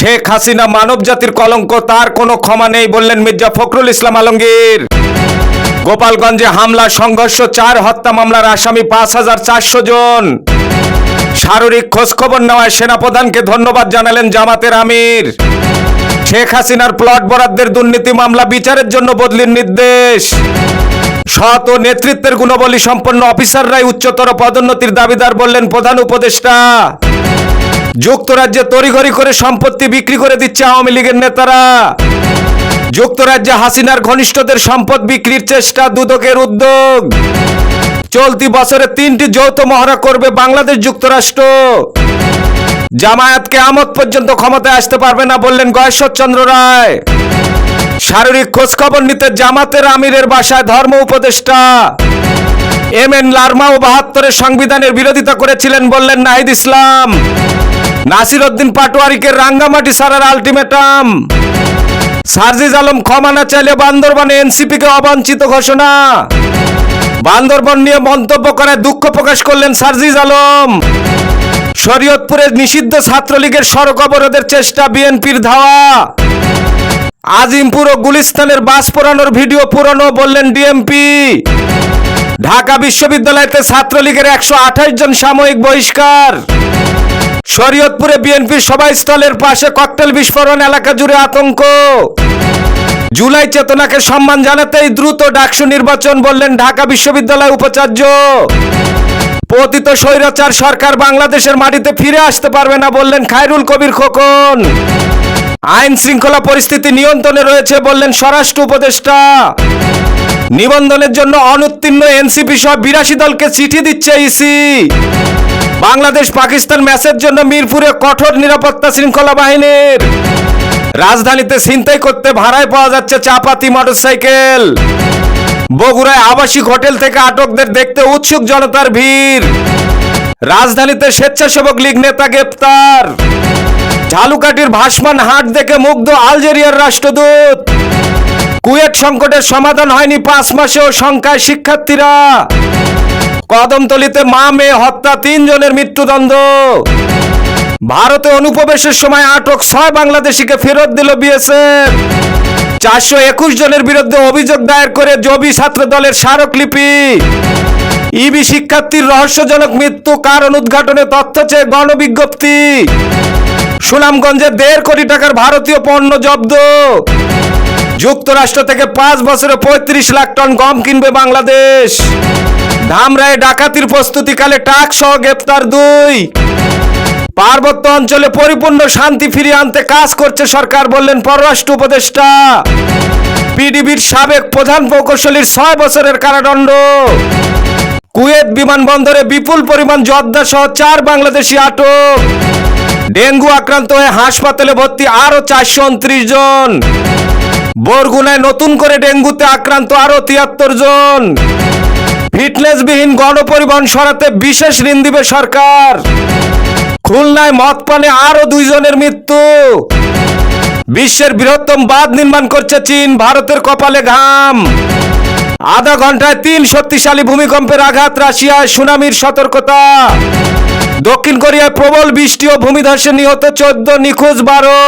শেখ হাসিনা মানব জাতির কলঙ্ক, তার কোনো ক্ষমা নেই বললেন মির্জা ফখরুল ইসলাম আলমগীর। গোপালগঞ্জে হামলা সংঘর্ষ, চার হত্যা মামলার আসামি পাঁচ হাজার চারশো জন। শারীরিক খোঁজখবর নেওয়ায় সেনাপ্রধানকে ধন্যবাদ জানালেন জামাতের আমির। শেখ হাসিনার প্লট বরাদ্দের দুর্নীতি মামলা, বিচারের জন্য বদলির নির্দেশ। সৎ ও নেতৃত্বের গুণবলী সম্পন্ন অফিসাররাই উচ্চতর পদোন্নতির দাবিদার বললেন প্রধান উপদেষ্টা। যুক্তরাজ্যে তড়িঘড়ি করে সম্পত্তি বিক্রি করে দিচ্ছে আওয়ামী লীগের নেতারা। যুক্তরাজ্যে হাসিনার ঘনিষ্ঠদের সম্পদ বিক্রির চেষ্টা দুদকের উদ্যোগ। চলতি বছরে তিনটি যৌথ মহড়া করবে বাংলাদেশ যুক্তরাষ্ট্র। জামায়াতকে আমত পর্যন্ত ক্ষমতায় আসতে পারবে না বললেন গয়েশ্বরচন্দ্র রায়। শারীরিক খোঁজখবর নিতে জামাতের আমিরের বাসায় ধর্ম উপদেষ্টা। এম এন লার্মা ও বাহাত্তরের সংবিধানের বিরোধিতা করেছিলেন বললেন নাহিদ ইসলাম। নাসির উদ্দিন পাটোয়ারিকে রাঙ্গামাটি সারার আলটিমেটাম। সার্জিজ আলম ক্ষমা না চাইলে বান্দরবানে এনসিপিকে অবাঞ্ছিত ঘোষণা। বান্দরবন নিয়ে মন্তব্য করে দুঃখ প্রকাশ করলেন সার্জিজ আলম। শরীয়তপুরে নিষিদ্ধ ছাত্রলীগের সড়ক অবরোধের চেষ্টা বিএনপির ধাওয়া। আজিমপুর ও গুলিস্তানের বাস পোড়ানোর ভিডিও পুরনো বললেন ডিএমপি। ঢাকা বিশ্ববিদ্যালয়তে ছাত্রলীগের একশো আঠাশ জন সাময়িক বহিষ্কার। শরীয়তপুরে বিএনপির সভাস্থলের পাশে ককটেল বিস্ফোরণ, এলাকা জুড়ে আতঙ্ক। জুলাই চেতনাকে সম্মান জানাতেই দ্রুত ডাকসু নির্বাচন বললেন ঢাকা বিশ্ববিদ্যালয় উপাচার্য। পতিত স্বৈরাচার সরকার বাংলাদেশের মাটিতে ফিরে আসতে পারবে না বললেন খায়রুল কবির খোকন। আইন শৃঙ্খলা পরিস্থিতি নিয়ন্ত্রণে রয়েছে বললেন স্বরাষ্ট্র উপদেষ্টা। নিবন্ধনের জন্য অনুত্তীর্ণ এনসিপি সহ বিরাশি দলকে চিঠি দিচ্ছে ইসি। বাংলাদেশ পাকিস্তান ম্যাচের জন্য মিরপুরে কঠোর নিরাপত্তা শৃঙ্খলা বাহিনীর। রাজধানীতে ছিনতাই করতে ভাড়ায় পাওয়া যাচ্ছে চাপাতি মোটরসাইকেল। বগুড়ায় আবাসিক হোটেল থেকে আটকদের দেখতে উৎসুক জনতার ভিড়। রাজধানীতে স্বেচ্ছাসেবক লীগ নেতা গ্রেপ্তার। ঝালুকাটির ভাসমান হাট দেখে মুগ্ধ আলজেরিয়ার রাষ্ট্রদূত। কুয়েট সংকটের সমাধান হয়নি পাঁচ মাসেও সংখ্যায় শিক্ষার্থীরা। কদমতলিতে মা মেয়ে হত্যা, তিনজনের মৃত্যুদণ্ড। ভারতে অনুপ্রবেশের সময় আটক ছয় বাংলাদেশিকে ফেরত দিল বিএসএফ। চারশো একুশ জনের বিরুদ্ধে অভিযোগ দায়ের করে জবি ছাত্র দলের স্মারকলিপি। ইবি শিক্ষার্থীর রহস্যজনক মৃত্যু কারণ উদ্ঘাটনে তথ্য চেয়ে গণবিজ্ঞপ্তি। সুনামগঞ্জে দেড় কোটি টাকার ভারতীয় পণ্য জব্দ। যুক্তরাষ্ট্র থেকে পাঁচ বছরে পঁয়ত্রিশ লাখ টন গম কিনবে বাংলাদেশ। ধামরায় ডাকাতির প্রস্তুতিকালে টাক সহ গ্রেপ্তার দুই। পার্বত্য অঞ্চলে পরিপূর্ণ শান্তি ফিরিয়ে আনতে কাজ করছে সরকার, বললেন পররাষ্ট্র উপদেষ্টা। পিডিবির সাবেক প্রধান প্রকৌশলীর ছয় বছরের কারাদণ্ড। কুয়েত বিমানবন্দরে বিপুল পরিমাণ জর্দা সহ চার বাংলাদেশি আটক। ডেঙ্গু আক্রান্ত হয়ে হাসপাতালে ভর্তি আরও চারশো উনত্রিশ জন। বরগুনায় নতুন করে ডেঙ্গুতে আক্রান্ত আরও তিয়াত্তর জন। ফিটনেসবিহীন গণপরিবহন সরাতে বিশেষ ঋণ দিবে সরকার। খুলনায় মদ পানে আরও দুইজনের মৃত্যু। বিশ্বের বৃহত্তম বাঁধ নির্মাণ করছে চীন, ভারতের কপালে ঘাম। আধা ঘন্টায় তিন শক্তিশালী ভূমিকম্পের আঘাত, রাশিয়ায় সুনামির সতর্কতা। দক্ষিণ কোরিয়ায় প্রবল বৃষ্টি ও ভূমিধসে নিহত চোদ্দ নিখোঁজ বারো।